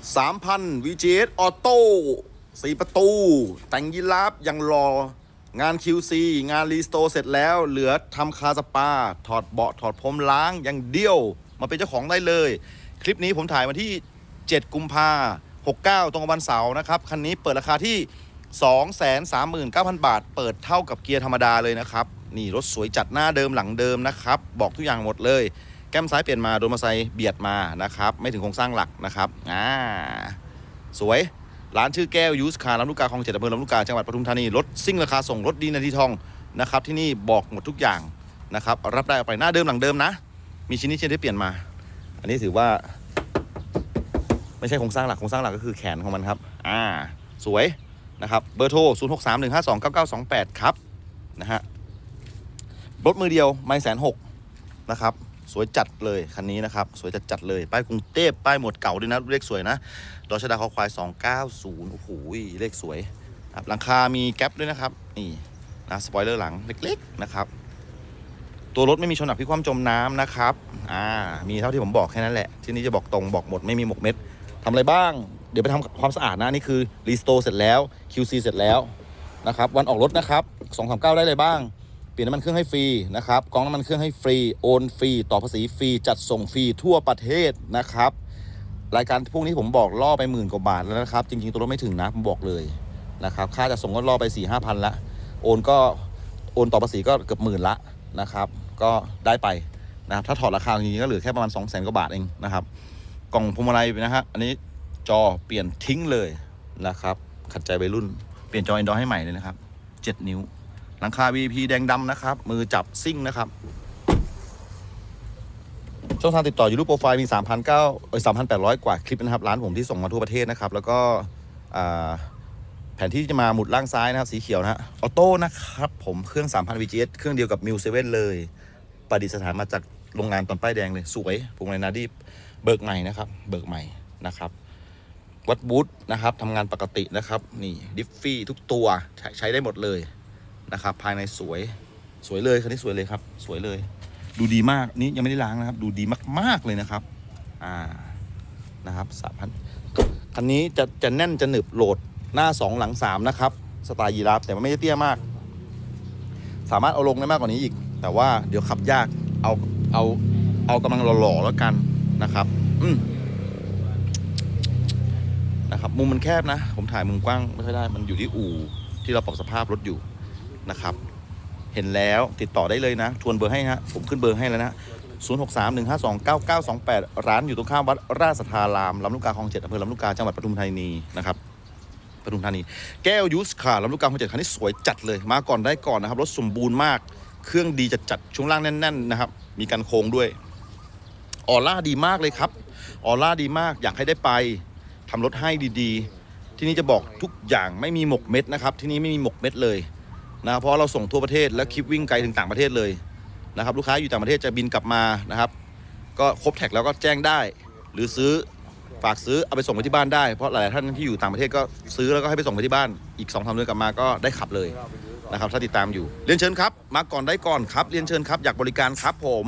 3,000 VGS ออโต้สีประตู แต่งยีราฟยังรองาน QC งานรีสโตเสร็จแล้ว เหลือทำคาสปา ถอดเบาะถอดพรมล้างอย่างเดียว มาเป็นเจ้าของได้เลย คลิปนี้ผมถ่ายมาที่ 7 กุมภา69 ตรงกบวันเสาร์นะครับ คันนี้เปิดราคาที่ 239,000 บาท เปิดเท่ากับเกียร์ธรรมดาเลยนะครับ นี่รถสวยจัดหน้าเดิมหลังเดิมนะครับ บอกทุกอย่างหมดเลย แก้มซ้ายเปลี่ยนมาโดนมอเตอร์ไซเบียดมานะครับ ไม่ถึงโครงสร้างหลักนะครับอ่าสวยร้านชื่อแก้วยูสคาร์ลำลูกกาคลองเจ็ดอำเภอลำลูกกาจังหวัดปทุมธานีรถซิ่งราคาส่งรถดีนาทีทองนะครับที่นี่บอกหมดทุกอย่างนะครับรับได้เอาไปหน้าเดิมหลังเดิมนะ มีชิ้นนี้ชิ้นที่เปลี่ยนมา อันนี้ถือว่า ไม่ใช่โครงสร้างหลักโครงสร้างหลักก็คือแขนของมันครับอ่าสวยนะครับเบอร์โทร 0 6 3 1 5 2 9 9 2 8 ครับนะฮะรถมือเดียวไม่แสนหกนะครับ สวยจัดเลยคันนี้นะครับ สวยจัดจัดเลย ป้ายกรุงเทพป้ายหมวดเก่าด้วยนะ เลขสวยนะดอชดาคอควาย 290 โอ้โห เลขสวยครับหลังคามีแก๊ปด้วยนะครับ นี่นะสปอยเลอร์หลังเล็กๆนะครับ ตัวรถไม่มีชนหนักพิคว่ำจมน้ำนะครับ อ่า มีเท่าที่ผมบอกแค่นั้นแหละ ที่นี้จะบอกตรงบอกหมดไม่มีหมกเม็ดทำอะไรบ้าง เดี๋ยวไปทำความสะอาดนะ นี่คือรีสโตร์เสร็จแล้ว QC เสร็จแล้วนะครับ วันออกรถนะครับ239ได้เลยบ้าง ลี่ยนน้ำมันเครื่องให้ฟรีนะครับกองน้ำมันเครื่องให้ฟรีโอนฟรีต่อภาษีฟรีจัดส่งฟรีทั่วประเทศนะครับรายการพวกนี้ผมบอกล่อไปหมื่นกว่าบาทแล้วนะครับ จริงๆตัวรถไม่ถึงนะผมบอกเลยนะครับค่าจะส่งก็ล่อไป4ี่ห้าพันละโอนก็โอนต่อภาษีก็เกือบหมื่นละนะครับ ก็ได้ไปนะครับถ้าถอดราคาจริงๆก็เหลือแค่ประมาณ2 0 0 0 0 0กว่าบาทเองนะครับ กล่องพวงมาลัยนะฮะอันนี้จอเปลี่ยนทิ้งเลยนะครับ ขัดใจวัยรุ่น เปลี่ยนจอ Android ให้ใหม่เลยนะครับ 7 นิ้ว หลังคา VP แดงดำนะครับ มือจับซิ่งนะครับ ช่องทางติดต่ออยู่รูปโปรไฟล์มี 3,900เอ้ย3,800 กว่าคลิปนะครับ ร้านผมที่ส่งมาทั่วประเทศนะครับ แล้วก็แผนที่จะมาหมุดล่างซ้ายนะครับ สีเขียวนะฮะออโต้นะครับ ผมเครื่อง 3,000 VGS เครื่องเดียวกับ m ิวเซเว่เลยประดิษฐานมาจากโรงงานตอนป้ายแดงเลยสวยพวงมาลัยนาดีเบิกใหม่นะครับ เบิกใหม่นะครับวัดบูธนะครับทำงานปกตินะครับ นี่ ดิฟฟี่ทุกตัวใชใช้ได้หมดเลย นะครับ ภายในสวยสวยเลยคันนี้สวยเลยครับ สวยเลย ดูดีมากนี่ยังไม่ได้ล้างนะครับ ดูดีมากๆเลยนะครับ อ่านะครับสามพันคันนี้จะจะแน่นจะหนึบโหลดหน้าสองหลังสามนะครับ สไตล์ยีราฟแต่มันไม่ได้เตี้ยมาก สามารถเอาลงได้มากกว่านี้อีก แต่ว่าเดี๋ยวขับยากเอาเอาเอากำลังหล่อๆแล้วกันนะครับ อืมนะครับมุมมันแคบนะ ผมถ่ายมุมกว้างไม่ค่อยได้ มันอยู่ที่อู่ที่เราปรับสภาพรถอยู่ นะครับ เห็นแล้วติดต่อได้เลยนะ ทวนเบอร์ให้นะผมขึ้นเบอร์ให้แล้วนะ0 6 3 1 5 2 9 9 2 8 ร้านอยู่ตรงข้ามวัดราชสัทธารามลำลูกกาคลองเจ็ดอำเภอลำลูกกาจังหวัดปทุมธานีนะครับปทุมธานี แก้วยูสค่ะลำลูกกาคลองเจ็ดคันนี้สวยจัดเลย มาก่อนได้ก่อนนะครับ รถสมบูรณ์มาก เครื่องดีจัดจัดช่วงล่างแน่น ๆ นะครับ มีการโค้งด้วย ออร่าดีมากเลยครับ ออร่าดีมากอยากให้ได้ไปทำรถให้ดีๆ ที่นี่จะบอกทุกอย่างไม่มีหมกเม็ดนะครับ ที่นี่ไม่มีหมกเม็ดเลย นะเพราะเราส่งทั่วประเทศและคลิปวิ่งไกลถึงต่างประเทศเลยนะครับลูกค้าอยู่ต่างประเทศจะบินกลับมานะครับ ก็ครบแท็กแล้วก็แจ้งได้ หรือซื้อฝากซื้อเอาไปส่งไปที่บ้านได้เพราะหลายๆท่านที่อยู่ต่างประเทศก็ซื้อแล้วก็ให้ไปส่งไปที่บ้านอีก2องสามเดือนกลับมาก็ได้ขับเลยนะครับถ้าติดตามอยู่เรียนเชิญครับ มาก่อนได้ก่อนครับเรียนเชิญครับอยากบริการครับผม